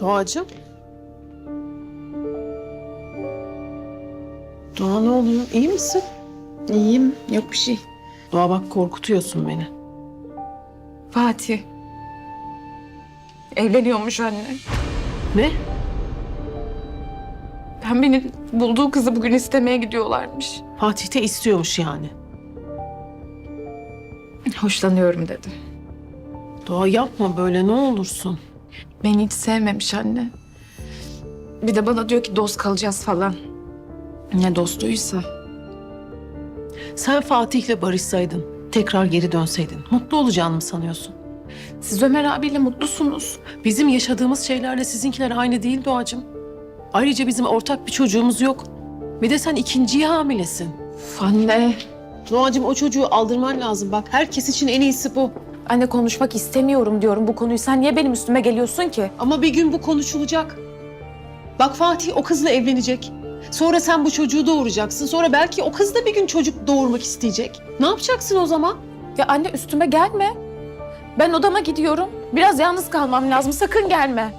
Doğacığım. Doğa ne oluyor? İyi misin? İyiyim. Yok bir şey. Doğa bak korkutuyorsun beni. Fatih. Evleniyormuş anne. Ne? Ben beni bulduğu kızı bugün istemeye gidiyorlarmış. Fatih de istiyormuş yani. Hoşlanıyorum dedi. Doğa yapma böyle ne olursun. Beni hiç sevmemiş anne. Bir de bana diyor ki dost kalacağız falan. Ne dostuysa. Sen Fatih'le barışsaydın, tekrar geri dönseydin mutlu olacağını mı sanıyorsun? Siz Ömer abiyle mutlusunuz. Bizim yaşadığımız şeylerle sizinkiler aynı değil Doğacığım. Ayrıca bizim ortak bir çocuğumuz yok. Bir de sen ikinciyi hamilesin. Uf, anne. Doğacığım o çocuğu aldırman lazım. Bak herkes için en iyisi bu. Anne konuşmak istemiyorum diyorum bu konuyu. Sen niye benim üstüme geliyorsun ki? Ama bir gün bu konuşulacak. Bak Fatih o kızla evlenecek. Sonra sen bu çocuğu doğuracaksın. Sonra belki o kız da bir gün çocuk doğurmak isteyecek. Ne yapacaksın o zaman? Ya anne üstüme gelme. Ben odama gidiyorum. Biraz yalnız kalmam lazım. Sakın gelme.